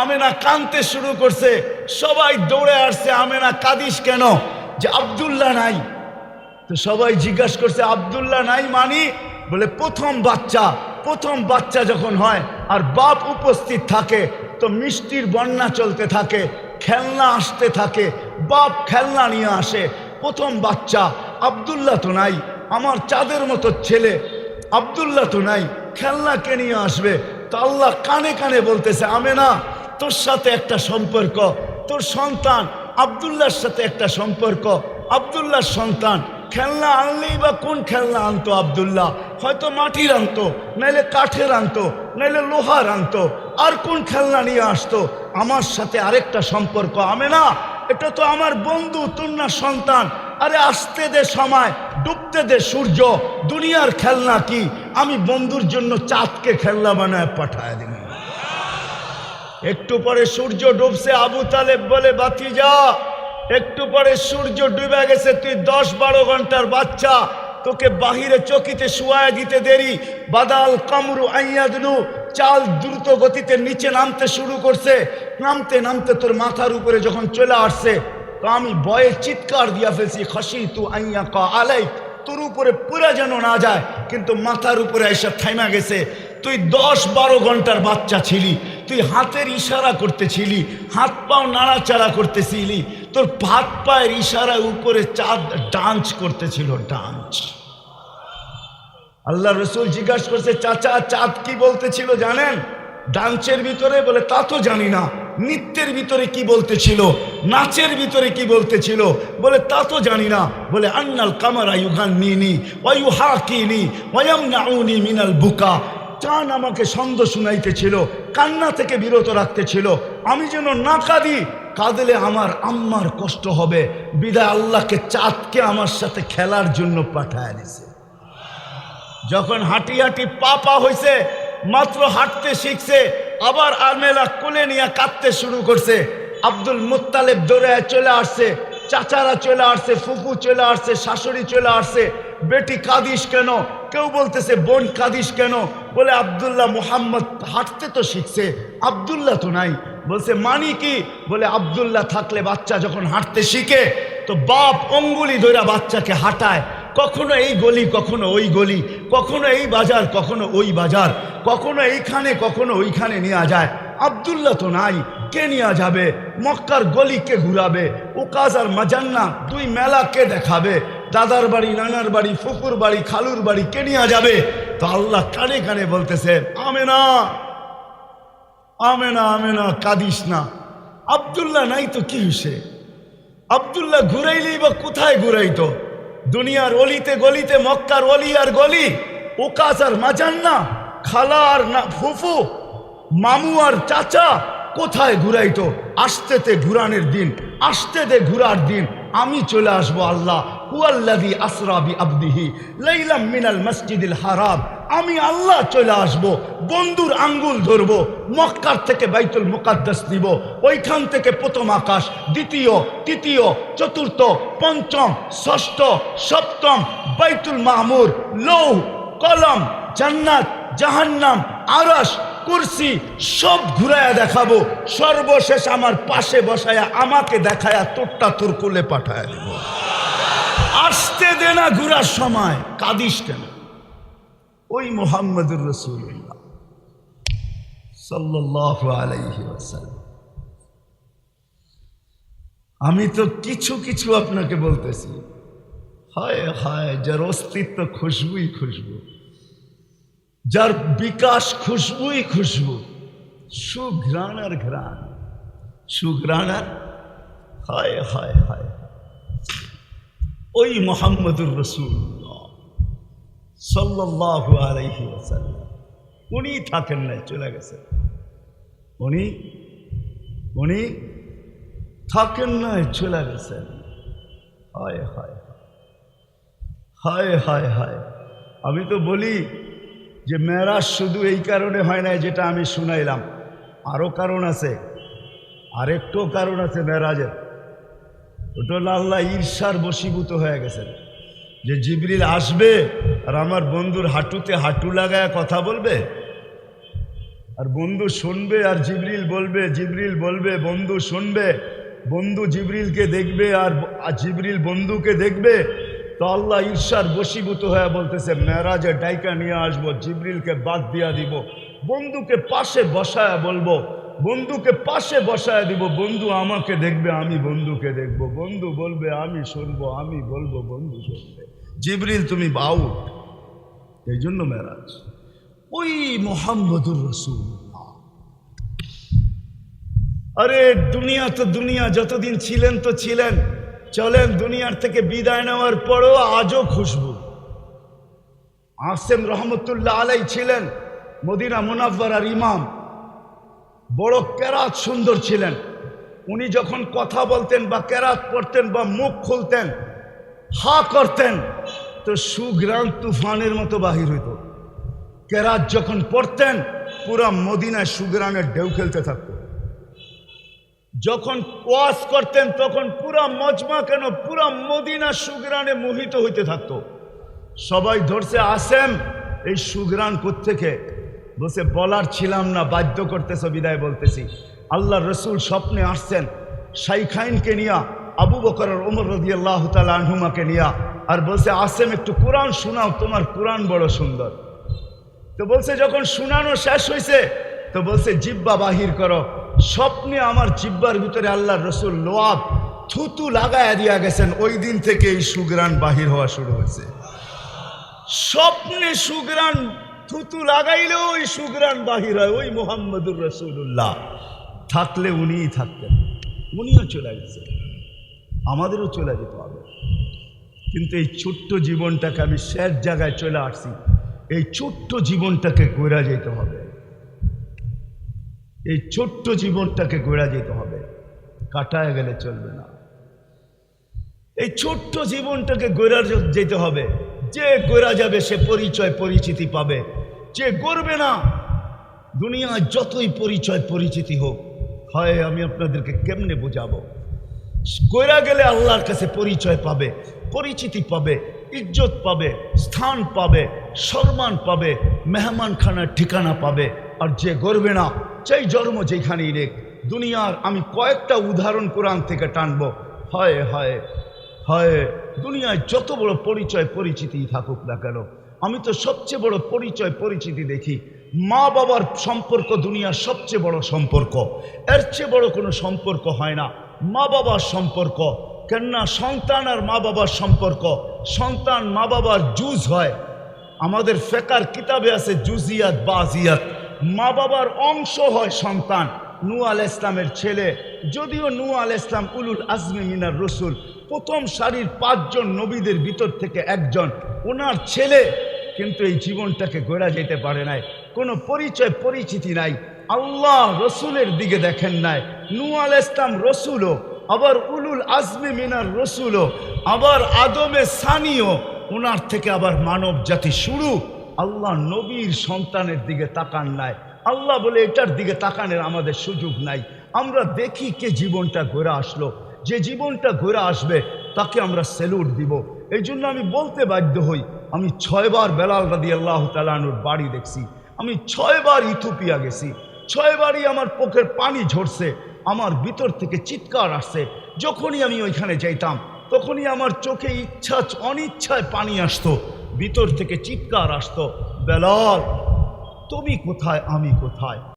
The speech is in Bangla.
আমেনা কানতে শুরু করছে। সবাই দৌড়ে আসছে, আমেনা, কাদিস কেন? যে আব্দুল্লাহ নাই। তো সবাই জিজ্ঞাসা করছে, আব্দুল্লাহ নাই মানি? বলে, প্রথম বাচ্চা প্রথম বাচ্চা যখন হয় আর বাপ উপস্থিত থাকে, তো মিষ্টির বন্যা চলতে থাকে, খেলনা আসতে থাকে, বাপ খেলনা নিয়ে আসে, প্রথম বাচ্চা, আব্দুল্লাহ তো নাই, আমার চাঁদের মতো ছেলে, আব্দুল্লাহ তো নাই খেলনা কে নিয়ে আসবে তো আল্লাহ কানে কানে বলতেছে আমে না তোর সাথে একটা সম্পর্ক, তোর সন্তান আব্দুল্লাহর সাথে একটা সম্পর্ক, আব্দুল্লাহর সন্তান, খেলনা আনলেই বা কোন খেলনা আনতো আব্দুল্লাহ? হয়তো মাটির আনতো, নাইলে কাঠের আনতো, নাইলে লোহার আনতো, আর কোন খেলনা নিয়ে আসতো? আমার সাথে আরেকটা সম্পর্ক আমে না এটা তো আমার বন্ধু, তোর না সন্তান। আরে আসতে দে সময়, ডুবতে দে সূর্য, দুনিয়ার খেলনা কি? আমি বন্ধুর জন্য চাঁদকে খেলনা বানায় পাঠায় দিন একটু পরে সূর্য ডুবছে, আবু তালেব বলে বাতি যা একটু পরে সূর্য ডুবে গেছে, তুই দশ বারো ঘণ্টার বাচ্চা, তোকে বাহিরে চকিতে শুয়ায় দিতে দেরি। বাদাল, কামরু, আইয়াদনু, চাল দ্রুত গতিতে নিচে নামতে শুরু করছে। নামতে নামতে তোর মাথার উপরে যখন চলে আসছে, তো আমি বয়ে চিৎকার দিয়া ফেলছি খসি তু আইয়া ক আলাই তোর উপরে পুরা যেন না যায় কিন্তু মাথার উপরে এসে থাইমা গেছে। তুই দশ বারো ঘণ্টার বাচ্চা ছিলি। তুই হাতের ইশারা করতেছিলি। হাত পাও নাড়াচাড়া করতেছিলি। তোর হাত পায়ের ইশারা উপরে চাঁদ ডান্স করতেছিল, ডান্স। আল্লাহ রসুল জিজ্ঞাসা করছে, চাচা, চাঁদ কি বলতেছিল জানেন? ডান্সের ভিতরে? বলে, তা তো জানি না। নৃত্যের ভিতরে কি বলতেছিল? নাচের ভিতরে কি বলতেছিল? বলে, তা তো জানি না। বলে, আন্নাল কামারা ইউহান নিনি ওয়ু হা কিনি ওয়াম নাউনি মিনাল বুকা। চান আমাকে ছন্দ শুনাইতেছিল, কান্না থেকে বিরত রাখতেছিল। আমি যেন না কাঁদি, কাঁদলে আমার আম্মার কষ্ট হবে। বিদায় আল্লাহকে চাঁদকে আমার সাথে খেলার জন্য পাঠায় দিছে। যখন হাঁটি হাঁটি পা পা হয়েছে মাত্র হাঁটতে শিখছে আবার আরমেলা কোলে নিয়ে কাঁদতে শুরু করছে। আব্দুল মুত্তালেব দৌড়ে চলে আসছে, চাচারা চলে আসছে ফুফু চলে আসছে, শাশুড়ি চলে আসছে। বেটি, কাদিস কেন? কেউ বলতেছে, বোন, কাদিস কেন? বলে, আব্দুল্লাহ মুহাম্মদ হাঁটতে তো শিখছে, আব্দুল্লাহ তো নাই। বলছে, মানি কি? বলে, আব্দুল্লাহ থাকলে বাচ্চা যখন হাঁটতে শিখে, তো বাপ অঙ্গুলি ধরে বাচ্চাকে হাঁটায়। কখনো এই গলি, কখনো ওই গলি, কখনো এই বাজার, কখনো ওই বাজার। কখনো এইখানে, কখনো ওইখানে নেওয়া যায়। আবদুল্লাহ তো নাই, কে নেওয়া যাবে? মক্কার গলি কে ঘুরাবে? ওকাজ আর মাজান্না দুই মেলা কে দেখাবে? দাদার বাড়ি, নানার বাড়ি ফুকুর বাড়ি, খালুর বাড়ি কে নেওয়া যাবে? তো আল্লাহ কানে কানে বলতেছে, আমেনা আমেনা আমেনা, কাদিস না। আবদুল্লাহ নাই তো কি হইছে? আবদুল্লাহ ঘুরাইলেই বা কোথায় ঘুরাইতো? দুনিয়ার অলিতে গলিতে, মক্কার অলি আর গলি ওকাস আর মাজান্না খালা আর না ফুফু মামু আর চাচা, কোথায় ঘুরাইতো আসতেতে ঘুরানের দিন, আসতে দে ঘুরার দিন, আমি চলে আসব আল্লাহ হুয়াল্লাদি আসরাবি আবদিহি লাইলাম মিনাল মসজিদিল হারাম, আমি আল্লাহ চলে আসব, বন্ধুর আঙ্গুল ধরবো, মক্কার থেকে বাইতুল মুকাদ্দাস নিব, ওইখান থেকে প্রথম আকাশ, দ্বিতীয়, তৃতীয়, চতুর্থ, পঞ্চম, ষষ্ঠ, সপ্তম, বাইতুল মাহমুর লৌ কলম, জান্নাত জাহান্নাম আরস কুরসি সব ঘুরায়া দেখাবো। সর্বশেষ আমার পাশে বসায়া আমাকে দেখায়া তোরটা তোর কোলে পাঠায় দেব। আসতে দে না ঘুরার সময়, কাদিস কেন? ওই মোহাম্মদুর রসুল্লাহ সাল্লাহ আলাইহি আমি তো কিছু কিছু আপনাকে বলতেছি। হায় হায়, যার অস্তিত্ব খুশবুই খুশবু। যার বিকাশ খুশবুই খুশবু, সুঘ্রাণ আর ঘ্রাণ, সুঘ্রাণ আর হায় হায় হায়। ওই মোহাম্মদুর রসুল্লাহ সাল্লাহ আলাইহি উনি থাকেন না, চলে গেছেন। উনি উনি থাকেন না, চলে গেছেন। হায় হায়। হায় হায় হায়। আমি তো বলি যে মেরাজ শুধু এই কারণে হয় না যেটা আমি শুনাইলাম। আরও কারণ আছে। আরেকটু কারণ আছে মেরাজের ওটা আল্লাহ ঈর্ষার বশীভূত হয়ে গেছেন। যে জিবরিল আসবে আর আমার বন্ধুর হাঁটুতে হাঁটু লাগায় কথা বলবে? আর বন্ধু শুনবে আর জিবরিল বলবে জিবরিল বলবে, বন্ধু শুনবে, বন্ধু জিবরিলকে দেখবে আর জিবরিল বন্ধুকে দেখবে তো আল্লাহ ঈর্ষার বশীভূত হয়ে বলতেছে, মেরাজে ডাইকা নিয়ে আসব, জিবরিলকে বাদ দিয়া দিব। বন্ধুকে পাশে বসায় বলব, বন্ধুকে পাশে বসায় দিব, বন্ধু আমাকে দেখবে, আমি বন্ধুকে দেখব। বন্ধু বলবে, আমি শুনব, আমি বলব, বন্ধু শুনবে। জিবরিল, তুমি বাউট এই জন্য মেরাজ। ওই মোহাম্মদুর রসুল আরে, দুনিয়া তো দুনিয়া, যতদিন ছিলেন তো ছিলেন। চলেন দুনিয়ার থেকে বিদায় নেওয়ার পরও আজও খুশবু। আসেম রহমতুল্লাহ আলাই ছিলেন মদিনা মুনাফার ইমাম। বড় কেরাত সুন্দর ছিলেন। উনি যখন কথা বলতেন বা কেরাত পড়তেন বা মুখ খুলতেন, হা করতেন, তো সুগ্রাম তুফানের মতো বাহির হইত। কেরাত যখন পড়তেন, পুরা মদিনায় সুগ্রামের ঢেউ খেলতে থাকতো। যখন ওয়াজ করতেন, তখন পুরা মজমা কেন? পুরা মদিনা সুগ্রানে মোহিত হইতে থাকতো। সবাই ধরছে আসেন এই সুগ্রান থেকে বসে বলার ছিলাম না, বাধ্য করতেছে, বিদায় বলতেছি। আল্লাহ রসুল স্বপ্নে আসছেন, শাইখাইনকে নিয়া, আবু বকর ওমর রদি আল্লাহ আনহুমাকে নিয়া, আর বলছে, আসেম, একটু কোরআন শোনাও, তোমার কোরআন বড় সুন্দর। তো বলছে, যখন শুনানো শেষ হয়েছে তো বলছে জিব্বা বাহির করো। স্বপ্নে আমার জিব্বার ভিতরে আল্লাহ রসুল লোয়াব থুতু লাগায় দিয়া গেছেন। ওই দিন থেকে এই সুগ্রান বাহির হওয়া শুরু হয়েছে। স্বপ্নে সুগ্রান থুতু লাগাইলেও ওই সুগ্রান বাহির হয়। ওই মোহাম্মদুর রসুল্লাহ থাকলে উনিই থাকতেন। উনিও চলে গেছে। আমাদেরও চলে যেতে হবে। কিন্তু এই ছোট্ট জীবনটাকে আমি শেষ জায়গায় চলে আসছি। এই ছোট্ট জীবনটাকে গড়া যেতে হবে। এই ছোট্ট জীবনটাকে গড়া যেতে হবে। কাটায় গেলে চলবে না। এই ছোট্ট জীবনটাকে গড়া যেতে হবে। যে গড়া যাবে, সে পরিচয়, পরিচিতি পাবে। যে গড়বে না দুনিয়ায় যতই পরিচয়, পরিচিতি হোক, হয়, আমি আপনাদেরকে কেমনে বোঝাবো? গড়া গেলে আল্লাহর কাছে পরিচয় পাবে, পরিচিতি পাবে, ইজ্জত পাবে, স্থান পাবে, সম্মান পাবে, মেহমানখানার ঠিকানা পাবে। আর যে গড়বে না চাই জন্ম যেখানেই রেখ দুনিয়ার আমি কয়েকটা উদাহরণ কোরআন থেকে টানব। হয় হয় হয়, দুনিয়ায় যত বড় পরিচয় পরিচিতি থাকুক না কেন, আমি তো সবচেয়ে বড় পরিচয় পরিচিতি দেখি, মা বাবার সম্পর্ক দুনিয়ার সবচেয়ে বড় সম্পর্ক, এর চেয়ে বড় কোনো সম্পর্ক হয় না, মা বাবার সম্পর্ক, কেননা সন্তান আর মা বাবার সম্পর্ক, সন্তান মা বাবার জুজ হয়, আমাদের ফেকার কিতাবে আছে জুজিয়াত বাজিয়াত মা বাবার অংশ হয় সন্তান। নু আল ইসলামের ছেলে। যদিও নু আল ইসলাম উলুল আজমি মিনার রসুল, প্রথম সারির পাঁচজন নবীদের ভিতর থেকে একজন। ওনার ছেলে, কিন্তু এই জীবনটাকে গড়া যেতে পারে নাই। কোনো পরিচয়, পরিচিতি নাই। আল্লাহ রসুলের দিকে দেখেন নাই। নু আল ইসলাম রসুলও, আবার উলুল আজমি মিনার রসুলও, আবার আদমে সানিও, ওনার থেকে আবার মানব জাতি শুরু। আল্লাহ নবীর সন্তানের দিকে তাকান নাই। আল্লাহ বলে, এটার দিকে তাকানের আমাদের সুযোগ নাই। আমরা দেখি কে জীবনটা ঘোরা আসলো। যে জীবনটা ঘোরা আসবে, তাকে আমরা স্যালুট দিব। এই জন্য আমি বলতে বাধ্য হই, আমি ছয়বার বেলাল রাদি আল্লাহ তালানুর বাড়ি দেখছি। আমি ছয়বার ইথোপিয়া গেছি। ছয়বারই আমার পক্ষের পানি ঝরছে, আমার ভিতর থেকে চিৎকার আসছে। যখনই আমি ওইখানে যাইতাম, তখনই আমার চোখে ইচ্ছা, অনিচ্ছায় পানি আসতো। ভিতর থেকে চিৎকার আসতো বেলাল তুমি কোথায়? আমি কোথায়?